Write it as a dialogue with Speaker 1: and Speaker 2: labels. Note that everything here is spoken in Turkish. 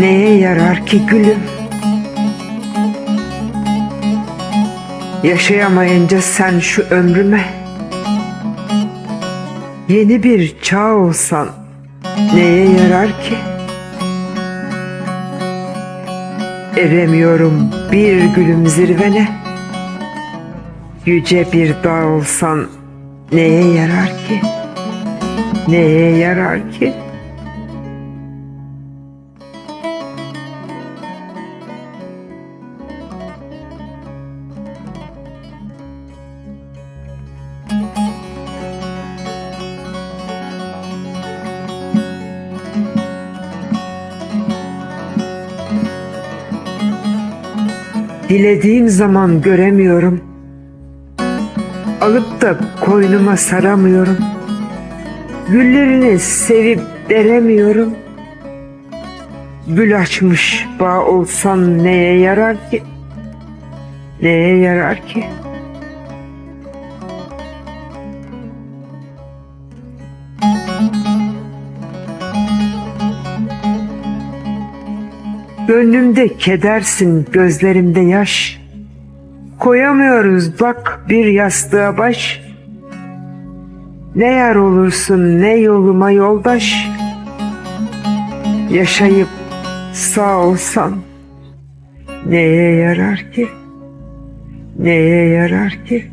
Speaker 1: Neye yarar ki gülüm? Yaşayamayınca sen şu ömrüme Yeni bir çağ olsan neye yarar ki? Eremiyorum bir gülüm zirvene Yüce bir dağ olsan neye yarar ki? Neye yarar ki? Dilediğim zaman göremiyorum. Alıp da koynuma saramıyorum. Güllerini sevip deremiyorum. Gül açmış bağ olsan neye yarar ki? Neye yarar ki? Gönlümde kedersin, gözlerimde yaş. Koyamıyoruz bak bir yastığa baş. Ne yar olursun ne yoluma yoldaş. Yaşayıp sağ olsan neye yarar ki? Neye yarar ki?